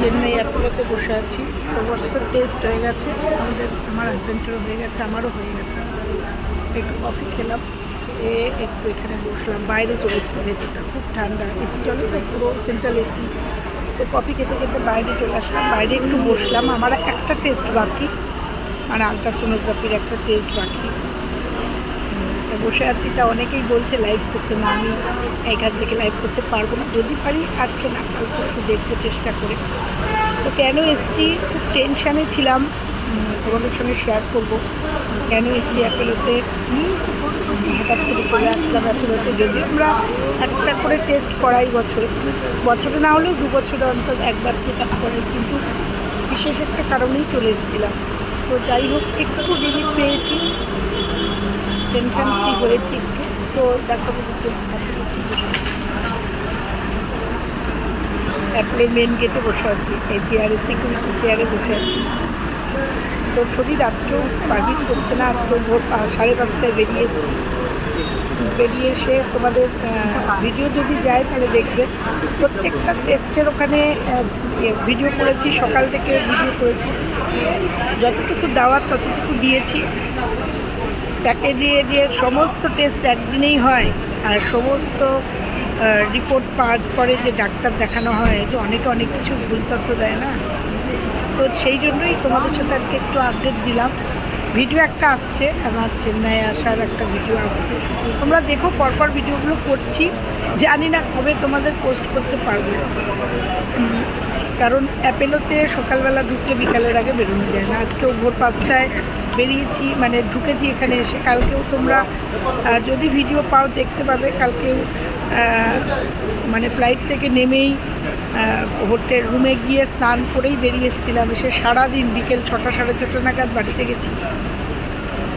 চেন্নাই এয়ারপোর্টে বসে আছি। সমস্ত টেস্ট হয়ে গেছে? আমাদের, আমার হাজব্যান্ডেরও হয়ে গেছে, আমারও হয়ে গেছে। একটু কফি খেলাম এ একটু এখানে বসলাম। বাইরে চলে ভেতরটা, খুব ঠান্ডা। এসি চলে তো পুরো সেন্ট্রাল এসি তো কফি খেতে খেতে বাইরে চলে আসলাম। বাইরে একটু বসলাম। আমার একটা টেস্ট বাকি মানে আলট্রাসোনোগ্রাফির একটা টেস্ট বাকি। বসে আছি, তা অনেকেই বলছে লাইভ করতে না, আমি এখান থেকে লাইভ করতে পারব না। যদি পারি, আজকে না কাল পরশু দেখব চেষ্টা করে। তো কেন এসছি? খুব টেনশানে ছিলাম। তোমাদের সঙ্গে শেয়ার করব। কেন এসছি? অ্যাপেলোতে হঠাৎ করে চলে আসলাম অ্যাপেলোতে যদি আমরা একটা করে টেস্ট করাই বছরে। বছরে না হলেও দু বছরে অন্তর একবার চেক আপ কিন্তু বিশেষ একটা কারণেই চলে এসেছিলাম। তো যাই হোক, একটু জিনিস পেয়েছি। টেনশন ফ্রি হয়েছি তো যে তারপরে মেন গেটে বসে আছি। এই চেয়ারে সিকিউরিটি চেয়ারে বসে আছি। তো শরীর আজকেও পারমিট করছে না? আজকেও ভোর সাড়ে পাঁচটায় বেরিয়ে এসেছি। বেরিয়ে এসে তোমাদের ভিডিও যদি যায় তাহলে দেখবে। প্রত্যেকটা টেস্টের ওখানে ভিডিও করেছি। সকাল থেকে ভিডিও করেছি। যতটুকু দেওয়ার ততটুকু দিয়েছি। প্যাকেজে যে সমস্ত টেস্ট একদিনেই হয়, আর সমস্ত রিপোর্ট পাওয়ার পরে যে ডাক্তার দেখানো হয় যে অনেকে অনেক কিছু ভুল তথ্য দেয় না? তো সেই জন্যই তোমাদের সাথে আজকে একটু আপডেট দিলাম। ভিডিও একটা আসছে, আমার চেন্নাই আসার একটা ভিডিও আসছে। তোমরা দেখো, পরপর ভিডিওগুলো করছি। জানি না কবে তোমাদের পোস্ট করতে পারব। কারণ অ্যাপেলোতে সকালবেলা ঢুকলে বিকালের আগে বেরোনো যায় না। আজকেও ভোর পাঁচটায় বেরিয়েছি মানে ঢুকেছি এখানে এসে। কালকেও তোমরা যদি ভিডিও পাও দেখতে পাবে। কালকেও মানে ফ্লাইট থেকে নেমেই হোটেল রুমে গিয়ে স্নান করেই বেরিয়ে এসেছিলাম। এসে সারাদিন বিকেল ছটা সাড়ে ছটা নাগাদ বাড়িতে গেছি।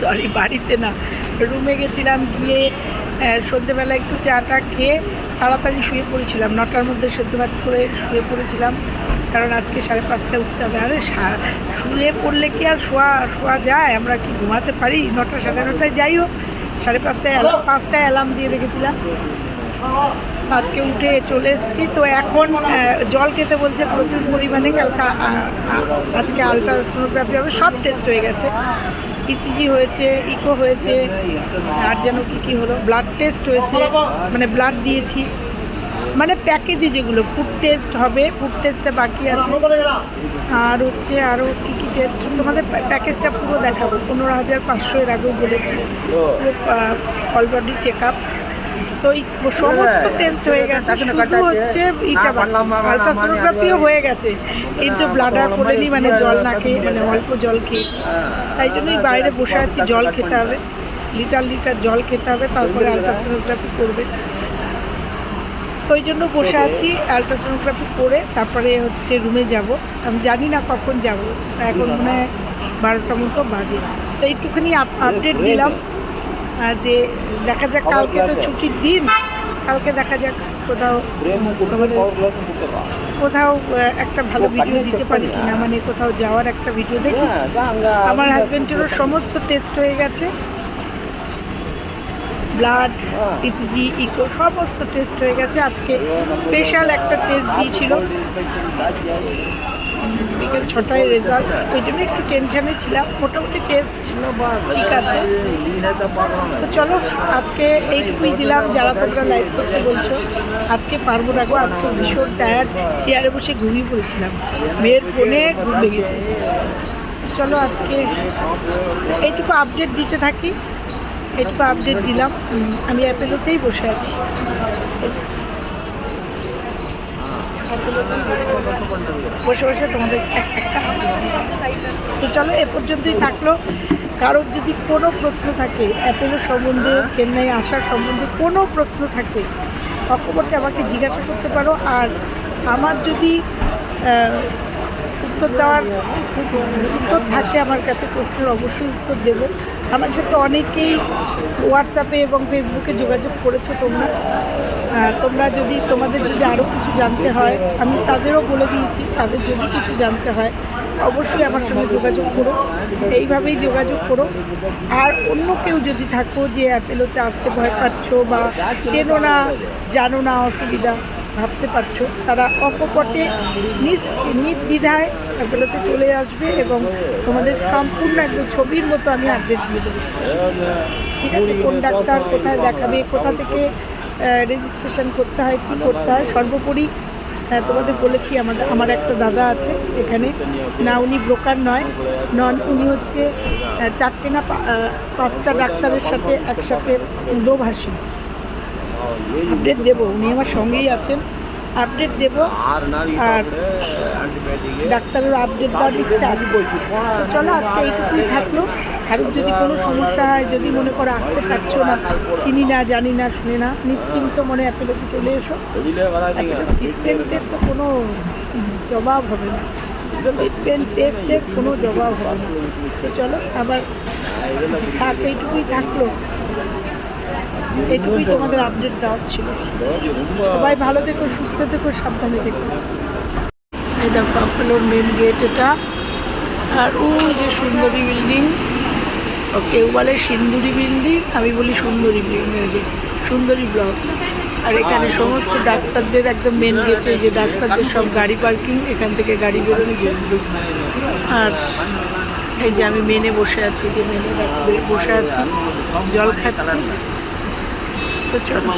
সরি বাড়িতে না রুমে গেছিলাম গিয়ে আহ, সন্ধেবেলা একটু চাটা খেয়ে তাড়াতাড়ি শুয়ে পড়েছিলাম। নটার মধ্যে সেদ্ধ ভাত করে শুয়ে পড়েছিলাম। কারণ আজকে সাড়ে পাঁচটায় উঠতে হবে। আরে শুয়ে পড়লে কি আর শোয়া শোয়া যায়? আমরা কি ঘুমাতে পারি? নটা সাড়ে নটায় যাই হোক। সাড়ে পাঁচটায় পাঁচটায় অ্যালার্ম দিয়ে রেখেছিলাম। আজকে উঠে চলে এসেছি। তো এখন জল খেতে বলছে প্রচুর পরিমাণে। আজকে আলট্রাসোনোগ্রাফি হবে। সব টেস্ট হয়ে গেছে। ইসিজি হয়েছে ইকো হয়েছে, আর যেন কী কী হলো ব্লাড টেস্ট হয়েছে মানে ব্লাড দিয়েছি। মানে প্যাকেজে যেগুলো ফুড টেস্ট হবে ফুড টেস্টটা বাকি আছে। আর হচ্ছে আরও কী কী টেস্ট তোমাদের প্যা- প্যাকেজটা পুরো দেখাবো। পনেরো হাজার পাঁচশো এর আগেও বলেছি। পুরো অল চেক আপ তো এই সমস্ত টেস্ট হয়ে গেছে। শুধু হচ্ছে এটা আলট্রাসোনোগ্রাফিও হয়ে গেছে। কিন্তু ব্লাডার পড়েনি মানে জল না খেয়ে মানে অল্প জল খেয়েছি। তাই জন্যই বাইরে বসে আছি জল খেতে হবে। লিটার লিটার জল খেতে হবে তারপরে আলট্রাসোনোগ্রাফি করবে। তো ওই জন্য বসে আছি আলট্রাসোনোগ্রাফি করে তারপরে হচ্ছে রুমে যাব। আমি জানি না কখন যাব এখন মনে হয় বারোটা মতো বাজে। তো এইটুখানি আপডেট দিলাম। যে দেখা যাক কালকে তো ছুটির দিন কালকে দেখা যাক কোথাও কোথাও একটা ভালো ভিডিও দিতে পারি কিনা মানে কোথাও যাওয়ার একটা ভিডিও দেখি আমার হাজব্যান্ডেরও সমস্ত টেস্ট হয়ে গেছে ব্লাড ইসিজি ইকো সমস্ত টেস্ট হয়ে গেছে আজকে স্পেশাল একটা টেস্ট দিয়েছিল বিকেল ছটায় রেজাল্ট ওই জন্য একটু টেনশানে ছিলাম। মোটামুটি টেস্ট ছিল বা ঠিক আছে। তো চলো, আজকে এইটুকুই দিলাম। যারা তোমরা লাইভ করতে বলছো, আজকে পারব না গো। আজকে ভীষণ টায়ার্ড চেয়ারে বসে ঘুমিয়ে পড়েছিলাম। মেয়ের ফোনে ঘুম লেগেছে চলো, আজকে এইটুকু আপডেট দিতে থাকি। এইটুকু আপডেট দিলাম। আমি অ্যাপেলোতেই বসে আছি। বসে বসে তোমাদের তো চলো, এ পর্যন্তই থাকল। কারোর যদি কোনো প্রশ্ন থাকে, অ্যাপেলো সম্বন্ধে, চেন্নাই আসার সম্বন্ধে কোনো প্রশ্ন থাকে অকবরকে আমাকে জিজ্ঞাসা করতে পারো। আর আমার যদি উত্তর দেওয়ার, উত্তর থাকে আমার কাছে, প্রশ্নের অবশ্যই উত্তর দেব। আমার সাথে অনেকেই হোয়াটসঅ্যাপে এবং ফেসবুকে যোগাযোগ করেছ তোমরা। তোমরা যদি, তোমাদের যদি আরও কিছু জানতে হয়, আমি তাদেরও বলে দিয়েছি, তাদের যদি কিছু জানতে হয়, অবশ্যই আমার সঙ্গে যোগাযোগ করো। এইভাবেই যোগাযোগ করো। আর অন্য কেউ যদি থাকো যে অ্যাপেলোতে আসতে ভয় পাচ্ছ বা চেনো না, জানো না অসুবিধা, ভাবতে পারছ, তারা অকপটে নির্দ্বিধায় অ্যাপেলোতে চলে আসবে এবং তোমাদের সম্পূর্ণ একদম ছবির মতো আমি আপডেট দিয়ে দেবো। ঠিক আছে? কোন ডাক্তার কোথায় দেখাবে, কোথা থেকে রেজিস্ট্রেশন করতে হয়, কী করতে হয়? সর্বোপরি তোমাদের বলেছি, আমাদের আমার একটা দাদা আছে এখানে। না, উনি ব্রোকার নয়, নন, উনি হচ্ছে চারটে না পাঁচটা ডাক্তারের সাথে একসাথে দোভাষী। আপডেট দেবো, উনি আমার সঙ্গেই আছেন। আপডেট দেবো। আর ডাক্তারের আপডেট দেওয়ার ইচ্ছা আছে। চলো আজকে এইটুকুই থাকল। আর যদি কোনো সমস্যা হয় যদি মনে করো আসতে পারছ না চিনি না জানি না শুনে না নিশ্চিন্ত মনে অ্যাপেলোতে চলে এসো। ট্রিটমেন্টের তো কোনো জবাব হবে না। ট্রিটমেন্ট টেস্টের কোনো জবাব হবে না। তো চলো আবার থাক এইটুকুই থাকল। এটুকুই তোমাদের আপডেট দেওয়ার ছিল। সবাই ভালো থেকো, সুস্থ থেকো, সাবধানে থেকো। এই দেখো আপনার মেন গেট এটা। আর ও যে সুন্দরী বিল্ডিং কেউ বলে সিন্দুরি বিল্ডিং আমি বলি সুন্দরী বিল্ডিং সুন্দরী ব্লক আর এখানে সমস্ত ডাক্তারদের একদম মেন গেটে যে ডাক্তারদের সব গাড়ি পার্কিং এখান থেকে গাড়ি বেরোচ্ছে। আর এই যে আমি মেনে বসে আছি, যে মেনে বসে আছি, জল খাচ্ছি। তো চলো